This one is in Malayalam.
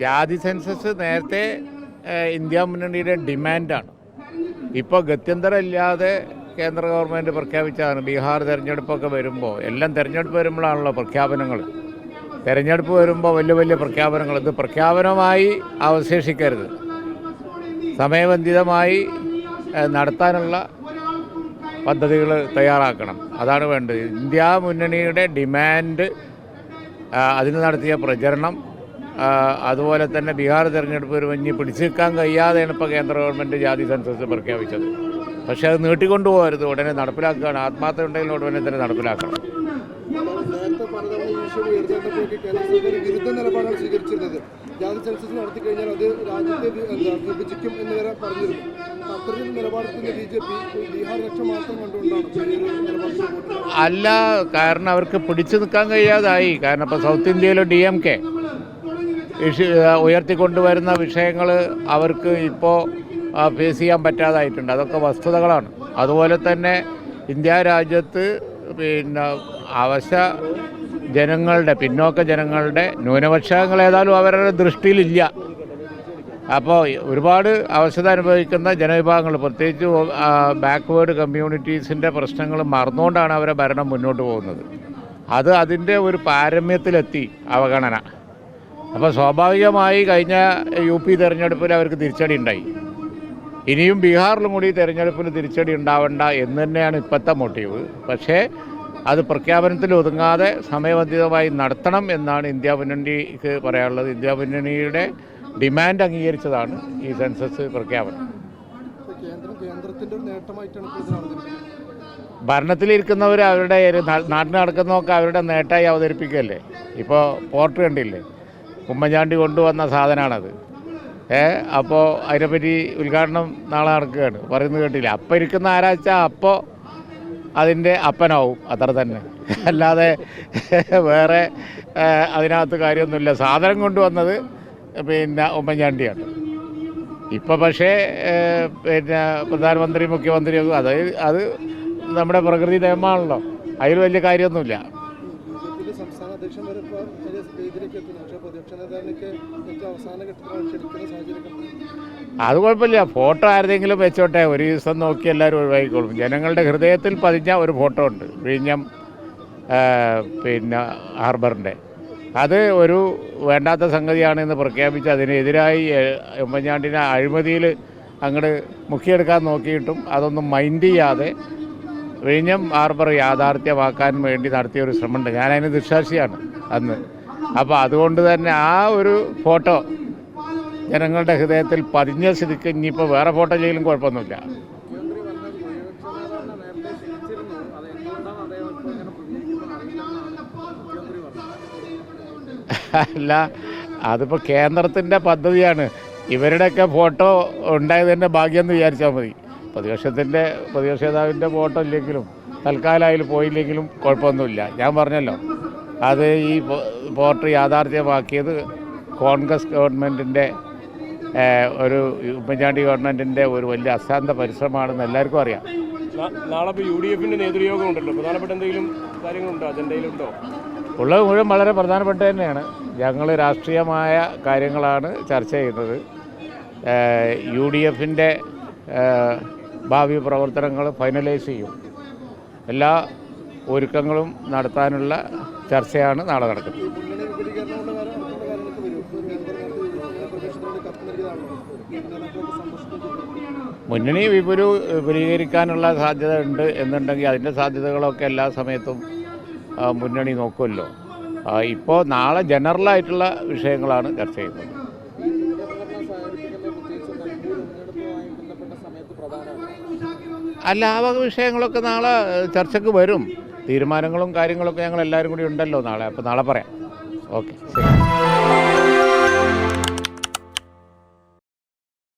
ജാതി സെൻസസ് നേരത്തെ ഇന്ത്യ മുന്നണിയുടെ ഡിമാൻഡാണ്. ഇപ്പോൾ ഗത്യന്തരമില്ലാതെ കേന്ദ്ര ഗവൺമെന്റ് പ്രഖ്യാപിച്ചതാണ്. ബീഹാർ തിരഞ്ഞെടുപ്പൊക്കെ വരുമ്പോൾ എല്ലാം തിരഞ്ഞെടുപ്പ് വരുമ്പോഴാണല്ലോ പ്രഖ്യാപനങ്ങൾ തിരഞ്ഞെടുപ്പ് വരുമ്പോൾ വലിയ വലിയ പ്രഖ്യാപനങ്ങൾ ഇത് പ്രഖ്യാപനമായി അവശേഷിക്കരുത്. സമയബന്ധിതമായി നടത്താനുള്ള പദ്ധതികൾ തയ്യാറാക്കണം. അതാണ് വേണ്ടത്. ഇന്ത്യ മുന്നണിയുടെ ഡിമാൻഡ് അതിന് നടത്തിയ പ്രചരണം അതുപോലെ തന്നെ ബീഹാർ തെരഞ്ഞെടുപ്പ് ഒരു മഞ്ഞ് പിടിച്ചു നിൽക്കാൻ കഴിയാതെയാണ് ഇപ്പോൾ കേന്ദ്ര ഗവൺമെന്റ് ജാതി സെൻസസ് പ്രഖ്യാപിച്ചത്. പക്ഷേ അത് നീട്ടിക്കൊണ്ടുപോകരുത്. ഉടനെ നടപ്പിലാക്കുകയാണ്. ആത്മാർത്ഥ ഉണ്ടെങ്കിൽ ഉടനെ തന്നെ നടപ്പിലാക്കണം. അല്ല കാരണം അവർക്ക് പിടിച്ചു നിൽക്കാൻ കഴിയാതായി. കാരണം ഇപ്പോൾ സൗത്ത് ഇന്ത്യയിലെ ഡി എം കെ. ഉയർത്തിക്കൊണ്ടുവരുന്ന വിഷയങ്ങൾ അവർക്ക് ഇപ്പോൾ ഫേസ് ചെയ്യാൻ പറ്റാതായിട്ടുണ്ട്. അതൊക്കെ വസ്തുതകളാണ്. അതുപോലെ തന്നെ ഇന്ത്യ രാജ്യത്ത് പിന്നെ അവശ ജനങ്ങളുടെ പിന്നോക്ക ജനങ്ങളുടെ ന്യൂനപക്ഷങ്ങൾ ഏതായാലും അവരുടെ ദൃഷ്ടിയിലില്ല. അപ്പോൾ ഒരുപാട് അവശത അനുഭവിക്കുന്ന ജനവിഭാഗങ്ങൾ പ്രത്യേകിച്ച് ബാക്ക്വേർഡ് കമ്മ്യൂണിറ്റീസിന്റെ പ്രശ്നങ്ങൾ മറന്നുകൊണ്ടാണ് അവരെ ഭരണം മുന്നോട്ട് പോകുന്നത്. അത് അതിന്റെ ഒരു പാരമ്യത്തിലെത്തി അവഗണന. അപ്പോൾ സ്വാഭാവികമായി കഴിഞ്ഞ യു പി തെരഞ്ഞെടുപ്പിൽ അവർക്ക് തിരിച്ചടി ഉണ്ടായി. ഇനിയും ബീഹാറിലും കൂടി തെരഞ്ഞെടുപ്പിൽ തിരിച്ചടി ഉണ്ടാവണ്ട എന്ന് തന്നെയാണ് ഇപ്പോഴത്തെ മോട്ടീവ് പക്ഷേ അത് പ്രഖ്യാപനത്തിൽ ഒതുങ്ങാതെ സമയബന്ധിതമായി നടത്തണം എന്നാണ് ഇന്ത്യ മുന്നണിക്ക് പറയാനുള്ളത്. ഇന്ത്യ മുന്നണിയുടെ ഡിമാൻഡ് അംഗീകരിച്ചതാണ് ഈ സെൻസസ് പ്രഖ്യാപനം. ഭരണത്തിലിരിക്കുന്നവർ അവരുടെ നാട്ടിൽ നടക്കുന്നതൊക്കെ അവരുടെ നേട്ടമായി അവതരിപ്പിക്കുകയല്ലേ? ഇപ്പോൾ പോർട്ട് കണ്ടില്ലേ? ഉമ്മൻചാണ്ടി കൊണ്ടുവന്ന സാധനമാണത് ഏ അപ്പോൾ അതിനെപ്പറ്റി ഉദ്ഘാടനം നാളെ നടക്കുകയാണ്. പറയുന്നത് കേട്ടില്ല. അപ്പം ഇരിക്കുന്ന ആരാച്ച? അപ്പോൾ അതിന്റെ അപ്പനാവും. അത്ര തന്നെ. അല്ലാതെ വേറെ അതിനകത്ത് കാര്യമൊന്നുമില്ല. സാധനം കൊണ്ടുവന്നത് പിന്നെ ഉമ്മൻചാണ്ടിയാണ്. ഇപ്പം പക്ഷേ പിന്നെ പ്രധാനമന്ത്രി മുഖ്യമന്ത്രിയൊക്കെ അത് അത് നമ്മുടെ പ്രകൃതി നിയമമാണല്ലോ. അതിൽ വലിയ കാര്യമൊന്നുമില്ല. അധ്യക്ഷൻ വരെ ഇപ്പോൾ വലിയ സ്റ്റേജിലേക്ക് എത്തുന്നു. പക്ഷേ പ്രതിപക്ഷ നേതാവിനൊക്കെ ഏറ്റവും അവസാന ഘട്ടത്തിലാണ് ക്ഷണിക്കുന്ന സാഹചര്യം അത് കുഴപ്പമില്ല. ഫോട്ടോ ആരുടെങ്കിലും വെച്ചോട്ടെ. ഒരു ദിവസം നോക്കി എല്ലാവരും ഒഴിവാക്കിക്കോളും ജനങ്ങളുടെ ഹൃദയത്തിൽ പതിഞ്ഞ ഒരു ഫോട്ടോ ഉണ്ട്. വിഴിഞ്ഞം പിന്നെ ഹാർബറിന്റെ. അത് ഒരു വേണ്ടാത്ത സംഗതിയാണെന്ന് പ്രഖ്യാപിച്ച് അതിനെതിരായി ഉമ്മൻചാണ്ടിനെ അഴിമതിയിൽ അങ്ങോട്ട് മുക്കിയെടുക്കാൻ നോക്കിയിട്ടും അതൊന്നും മൈൻഡ് ചെയ്യാതെ വിഴിഞ്ഞം ഹാർബർ യാഥാർത്ഥ്യമാക്കാൻ വേണ്ടി നടത്തിയ ഒരു ശ്രമമുണ്ട്. ഞാൻ അതിന് ദുശാക്ഷിയാണ് അന്ന്. അപ്പോൾ അതുകൊണ്ട് തന്നെ ആ ഒരു ഫോട്ടോ ജനങ്ങളുടെ ഹൃദയത്തിൽ പതിഞ്ഞ സ്ഥിതിക്ക് ഇനിയിപ്പോൾ വേറെ ഫോട്ടോ ചെയ്യലും കുഴപ്പമൊന്നുമില്ല. അല്ല അതിപ്പോൾ കേന്ദ്രത്തിന്റെ പദ്ധതിയാണ്. ഇവരുടെയൊക്കെ ഫോട്ടോ ഉണ്ടായതിന്റെ ഭാഗ്യം എന്ന് വിചാരിച്ചാൽ മതി. പ്രതിപക്ഷത്തിന്റെ പ്രതിപക്ഷ നേതാവിന്റെ ഫോട്ടോ ഇല്ലെങ്കിലും തൽക്കാലം അതിൽ പോയില്ലെങ്കിലും കുഴപ്പമൊന്നുമില്ല. ഞാൻ പറഞ്ഞല്ലോ അത് ഈ വോട്ട് യാഥാർത്ഥ്യമാക്കിയത് കോൺഗ്രസ് ഗവൺമെന്റിന്റെ ഒരു ഉമ്മൻചാണ്ടി ഗവൺമെന്റിന്റെ ഒരു വലിയ അശാന്ത പരിശ്രമമാണെന്ന് എല്ലാവർക്കും അറിയാം. നാളെ ഇപ്പോൾ യു ഡി എഫിന്റെ നേതൃയോഗം ഉണ്ടല്ലോ പ്രധാനപ്പെട്ട എന്തെങ്കിലും കാര്യങ്ങളുണ്ടോ? അജണ്ടയിലുണ്ടോ ഉള്ളത് മുഴുവൻ വളരെ പ്രധാനപ്പെട്ട തന്നെയാണ്. ഞങ്ങൾ രാഷ്ട്രീയമായ കാര്യങ്ങളാണ് ചർച്ച ചെയ്യുന്നത്. യു ഡി എഫിന്റെ ഭാവി പ്രവർത്തനങ്ങൾ ഫൈനലൈസ് ചെയ്യും. എല്ലാ ഒരുക്കങ്ങളും നടത്താനുള്ള ചർച്ചയാണ് നാളെ നടക്കുന്നത്. മുന്നണി വിപുലു വിപുലീകരിക്കാനുള്ള സാധ്യത ഉണ്ട് എന്നുണ്ടെങ്കിൽ അതിന്റെ സാധ്യതകളൊക്കെ എല്ലാ സമയത്തും മുന്നണി നോക്കുമല്ലോ. ഇപ്പോൾ നാളെ ജനറലായിട്ടുള്ള വിഷയങ്ങളാണ് ചർച്ച ചെയ്യുന്നത്. അല്ല ആ വക വിഷയങ്ങളൊക്കെ നാളെ ചർച്ചയ്ക്ക് വരും. തീരുമാനങ്ങളും കാര്യങ്ങളൊക്കെ ഞങ്ങൾ എല്ലാവരും കൂടി ഉണ്ടല്ലോ നാളെ. അപ്പോൾ നാളെ പറയാം. ഓക്കെ ശരി.